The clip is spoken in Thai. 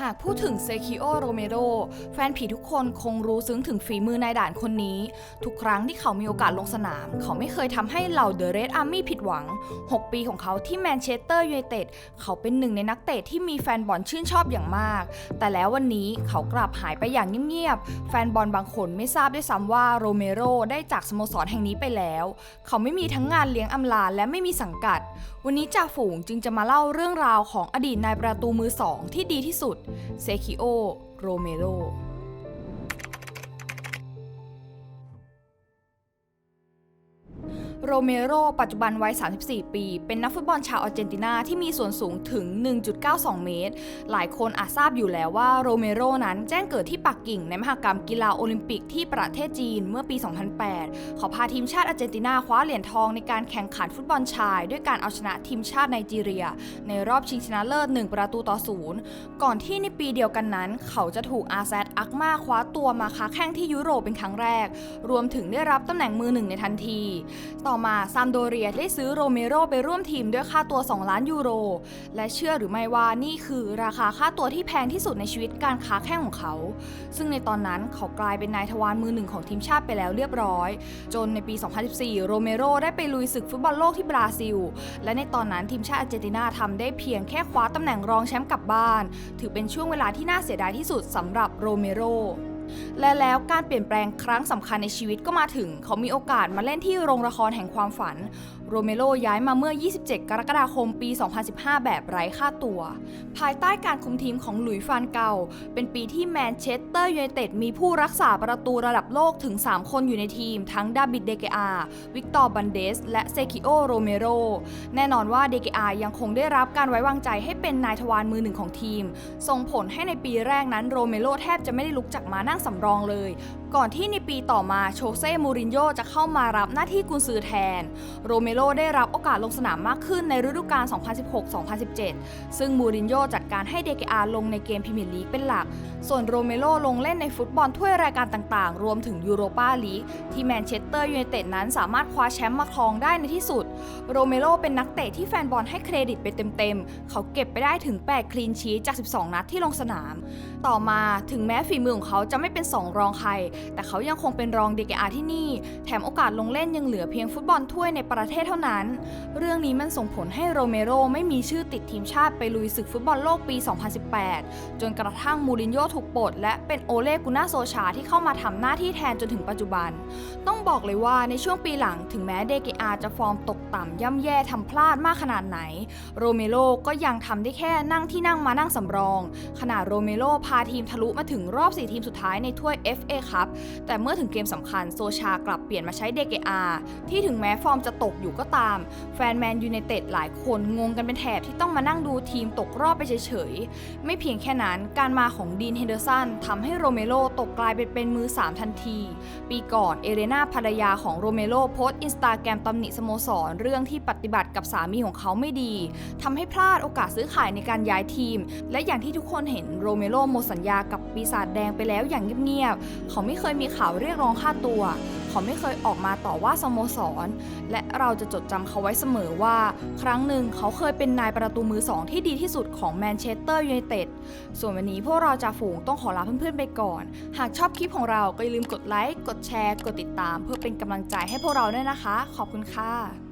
หากพูดถึงเซคิโอโรเมโรแฟนผีทุกคนคงรู้ซึ้งถึงฝีมือนายด่านคนนี้ ทุกครั้งที่เขามีโอกาสลงสนาม เขาไม่เคยทำให้เหล่าเดอะเรดอาร์มี่ผิดหวัง 6 ปีของเขาที่แมนเชสเตอร์ยูไนเต็ดเขาเป็นหนึ่งในนักเตะที่มีแฟนบอลชื่นชอบอย่างมาก แต่แล้ววันนี้เขากลับหายไปอย่างเงียบๆ แฟนบอลบางคนไม่ทราบด้วยซ้ำว่าโรเมโรได้จากสโมสรแห่งนี้ไปแล้ว เขาไม่มีทั้งงานเลี้ยงอำลาและไม่มีสังกัด วันนี้จ่าฝูงจึงจะมาเล่าเรื่องราวของอดีตนายประตูมือสองที่ดีที่สุดเซคิโอ โรเมโร โรเมโรปัจจุบันวัย 34 ปี เป็นนักฟุตบอลชาวอาร์เจนตินาที่มีส่วนสูงถึง 1.92 เมตร หลายคนอาจทราบอยู่แล้วว่าโรเมโรนั้นแจ้งเกิดที่ปักกิ่งในมหกรรมกีฬาโอลิมปิกที่ประเทศจีนเมื่อปี 2008 เขาพาทีมชาติอาร์เจนตินาคว้าเหรียญทองในการแข่งขันฟุตบอลชาย ด้วยการเอาชนะทีมชาติไนจีเรีย ในรอบชิงชนะเลิศ 1 ประตูต่อศูนย์ก่อนที่ในปีเดียวกันนั้น เขาจะถูกอาแซดอักมาคว้าตัวมาค้าแข่งที่ยุโรปเป็นครั้งแรก รวมถึงได้รับตำแหน่งมือหนึ่งในทันทีต่อมาซามโดเรียได้ซื้อโรเมโรไปร่วมทีมด้วยค่าตัว 2 ล้านยูโร และเชื่อหรือไม่ว่านี่คือราคาค่าตัวที่แพงที่สุดในชีวิตการค้าแข่งของเขา ซึ่งในตอนนั้นเขากลายเป็นนายทวารมือหนึ่งของทีมชาติไปแล้วเรียบร้อย จนในปี 2014 โรเมโรได้ไปลุยศึกฟุตบอลโลกที่บราซิล และในตอนนั้นทีมชาติอาร์เจนตินาทำได้เพียงแค่คว้าตำแหน่งรองแชมป์กลับบ้าน ถือเป็นช่วงเวลาที่น่าเสียดายที่สุดสำหรับโรเมโร และแล้วการเปลี่ยนแปลงครั้งสำคัญในชีวิตก็มาถึง เขามีโอกาสมาเล่นที่โรงละครแห่งความฝัน โรเมโรย้ายมาเมื่อ 27 กรกฎาคมปี 2015 แบบไร้ค่าตัว ภายใต้การคุมทีมของหลุยส์ฟานเกา เป็นปีที่แมนเชสเตอร์ยูไนเต็ดมีผู้รักษาประตูระดับโลกถึง 3 คนอยู่ในทีม ทั้งดาบิดเดเกอา วิกตอร์บันเดส และเซคิโอ โรเมโร แน่นอนว่าเดเกอายังคงได้รับการไว้วางใจให้เป็นนายทวารมือหนึ่งของทีม ส่งผลให้ในปีแรกนั้นโรเมโรแทบจะไม่ได้ลุกจากมานั่งสำรองเลย ก่อนที่ในปีต่อมาโชเซ่ มูรินโญ่จะเข้ามารับหน้าที่กุนซือแทน โรเมโรได้รับโอกาสลงสนามมากขึ้นในฤดูกาล 2016-2017 ซึ่งมูรินโญ่จัดการให้เดกอาลงในเกมพรีเมียร์ลีกเป็นหลัก ส่วนโรเมโรลงเล่นในฟุตบอลถ้วยรายการต่างๆ รวมถึงยูโรปาลีกที่แมนเชสเตอร์ยูไนเต็ดนั้นสามารถคว้าแชมป์มาครองได้ในที่สุด โรเมโรเป็นนักเตะที่แฟนบอลให้เครดิตไปเต็มๆ เขาเก็บไปได้ถึง 8 คลีนชีทจาก 12 นัดที่ลงสนาม ต่อมาถึงแม้ฝีมือของเขาจะไม่เป็น2รองใคร แต่เขายังคงเป็นรองเดกอาที่นี่ แถมโอกาสลงเล่นยังเหลือเพียงฟุตบอลถ้วยในประเทศเท่านั้น เรื่องนี้มันส่งผลให้โรเมโรไม่มีชื่อติดทีมชาติไปลุยศึกฟุตบอลโลกปี 2018 จนกระทั่งมูรินโญ่ถูกปลดและเป็นโอเลกุน่าโซชาที่เข้ามาทำหน้าที่แทนจนถึงปัจจุบัน ต้องบอกเลยว่าในช่วงปีหลังถึงแม้เดเกอาจะฟอร์มตกต่ำย่ำแย่ทำพลาดมากขนาดไหน โรเมโรก็ยังทำได้แค่นั่งที่นั่งมานั่งสำรองขณะโรเมโรพาทีมทะลุมาถึงรอบ 4 ทีมสุดท้ายในถ้วย FA ครับแต่เมื่อถึงเกมสำคัญโซชากลับเปลี่ยนมาใช้เดเกอาที่ถึงแม้ฟอร์มจะตกอยู่อยู่ก็ตาม แฟนแมนยูไนเต็ดหลายคนงงกันเป็นแถบที่ต้องมานั่งดูทีมตกรอบไปเฉยๆ ไม่เพียงแค่นั้นการมาของดีนเฮนเดอร์สันทำให้โรเมโรตกกลายเป็นเป็นมือ 3 ทันที ปีก่อนเอเรนาภรรยาของโรเมโรโพสต์อินสตาแกรมตำหนิสโมสรเรื่องที่ปฏิบัติกับสามีของเขาไม่ดีทำให้พลาดโอกาสซื้อขายในการย้ายทีม และอย่างที่ทุกคนเห็นโรเมโรหมดสัญญากับปีศาจแดงไปแล้วอย่างเงียบๆเขาไม่เคยมีข่าวเรียกร้องค่าตัว เขาไม่เคยออกมาต่อว่าสโมสร และเราจะจดจำเขาไว้เสมอว่า ครั้งหนึ่งเขาเคยเป็นนายประตูมือสองที่ดีที่สุดของแมนเชสเตอร์ยูไนเต็ด ส่วนวันนี้พวกเราจะฝูงต้องขอลาเพื่อนๆไปก่อน หากชอบคลิปของเราก็อย่าลืมกดไลค์ กดแชร์ กดติดตาม เพื่อเป็นกำลังใจให้พวกเราด้วยนะคะ ขอบคุณค่ะ